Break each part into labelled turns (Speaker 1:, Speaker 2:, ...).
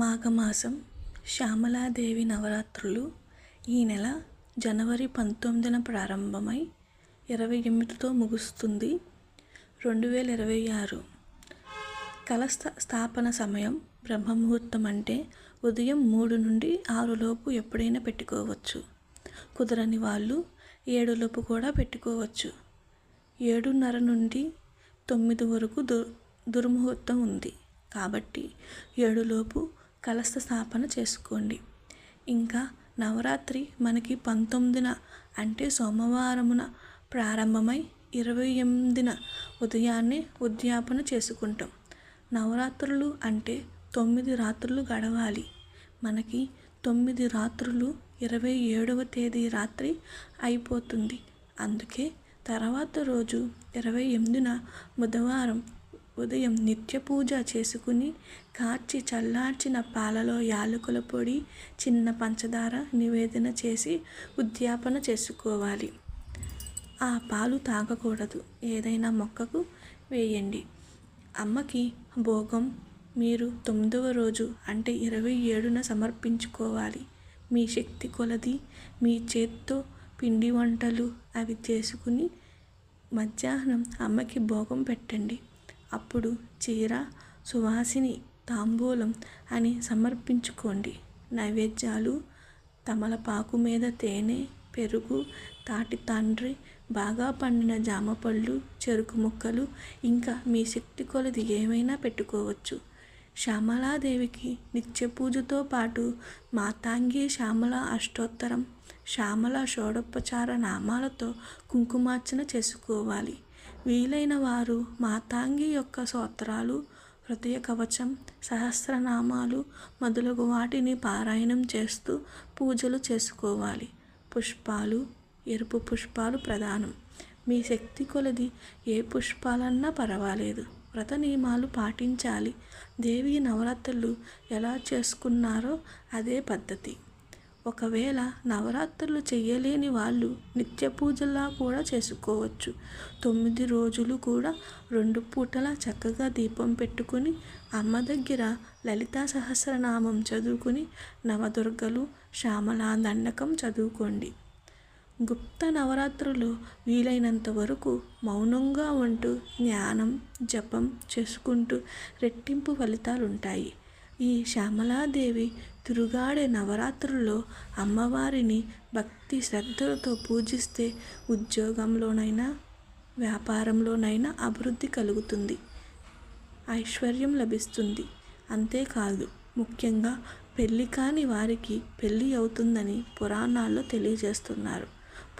Speaker 1: మాఘమాసం శ్యామలాదేవి నవరాత్రులు ఈ నెల జనవరి పంతొమ్మిదిన ప్రారంభమై ఇరవై ఎనిమిదితో ముగుస్తుంది. రెండు వేల ఇరవై ఆరు కళ స్థాపన సమయం బ్రహ్మముహూర్తం అంటే ఉదయం మూడు నుండి ఆరులోపు ఎప్పుడైనా పెట్టుకోవచ్చు. కుదరని వాళ్ళు ఏడులోపు కూడా పెట్టుకోవచ్చు. ఏడున్నర నుండి తొమ్మిది వరకు దు దుర్ముహూర్తం ఉంది. కాబట్టి ఏడులోపు కలశ స్థాపన చేసుకోండి. ఇంకా నవరాత్రి మనకి పంతొమ్మిదిన అంటే సోమవారమున ప్రారంభమై ఇరవై ఎనిమిదిన ఉదయాన్నే ఉద్యాపన చేసుకుంటాం. నవరాత్రులు అంటే తొమ్మిది రాత్రులు గడవాలి. మనకి తొమ్మిది రాత్రులు ఇరవై ఏడవ తేదీ రాత్రి అయిపోతుంది. అందుకే తర్వాత రోజు ఇరవై ఎనిమిదిన బుధవారం ఉదయం నిత్య పూజ చేసుకుని కార్చి చల్లార్చిన పాలలో యాలకుల పొడి చిన్న పంచదార నివేదన చేసి ఉద్యాపన చేసుకోవాలి. ఆ పాలు తాగకూడదు. ఏదైనా మొక్కకు వేయండి. అమ్మకి భోగం మీరు తొమ్మిదవ రోజు అంటే ఇరవై ఏడున సమర్పించుకోవాలి. మీ శక్తి కొలది మీ చేత్తో పిండి వంటలు అవి చేసుకుని మధ్యాహ్నం అమ్మకి భోగం పెట్టండి. అప్పుడు చీర సువాసిని తాంబూలం అని సమర్పించుకోండి. నైవేద్యాలు తమలపాకు మీద తేనె పెరుగు తాటి తండ్రి బాగా పండిన జామపళ్ళు చెరుకు ముక్కలు ఇంకా మీ శక్తి కొలది ఏమైనా పెట్టుకోవచ్చు. శ్యామలాదేవికి నిత్య పూజతో పాటు మాతాంగి శ్యామల అష్టోత్తరం శ్యామల షోడోపచార నామాలతో కుంకుమార్చన చేసుకోవాలి. వీలైన వారు మాతాంగి యొక్క స్తోత్రాలు హృదయ కవచం సహస్రనామాలు మొదలగు వాటిని పారాయణం చేస్తూ పూజలు చేసుకోవాలి. పుష్పాలు ఎరుపు పుష్పాలు ప్రధానం. మీ శక్తి కొలది ఏ పుష్పాలన్నా పర్వాలేదు. వ్రత నియమాలు పాటించాలి. దేవి నవరాత్రులు ఎలా చేసుకున్నారో అదే పద్ధతి. ఒకవేళ నవరాత్రులు చేయలేని వాళ్ళు నిత్య పూజలా కూడా చేసుకోవచ్చు. తొమ్మిది రోజులు కూడా రెండు పూటల చక్కగా దీపం పెట్టుకుని అమ్మ దగ్గర లలితా సహస్రనామం చదువుకుని నవదుర్గలు శ్యామలా దండకం చదువుకోండి. గుప్త నవరాత్రులు వీలైనంత వరకు మౌనంగా ఉంటూ జ్ఞానం జపం చేసుకుంటూ రెట్టింపు ఫలితాలు ఉంటాయి ఈ శ్యామలాదేవి తిరుగాడే నవరాత్రుల్లో అమ్మవారిని భక్తి శ్రద్ధలతో పూజిస్తే ఉద్యోగంలోనైనా వ్యాపారంలోనైనా అభివృద్ధి కలుగుతుంది. ఐశ్వర్యం లభిస్తుంది. అంతేకాదు ముఖ్యంగా పెళ్ళి కాని వారికి పెళ్ళి అవుతుందని పురాణాల్లో తెలియజేస్తున్నారు.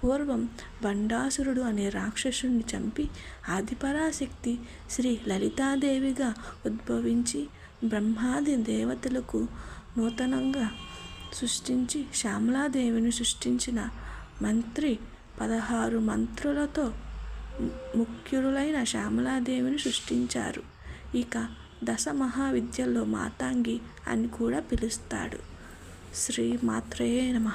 Speaker 1: పూర్వం బండాసురుడు అనే రాక్షసుని చంపి ఆదిపరాశక్తి శ్రీ లలితాదేవిగా ఉద్భవించి బ్రహ్మాది దేవతలకు నూతనంగా సృష్టించి శ్యామలాదేవిని సృష్టించిన మంత్రి పదహారు మంత్రులతో ముఖ్యులైన శ్యామలాదేవిని సృష్టించారు. ఇక దశ మహావిద్యల్లో మాతాంగి అని కూడా పిలుస్తాడు. శ్రీ మాత్రయే నమ.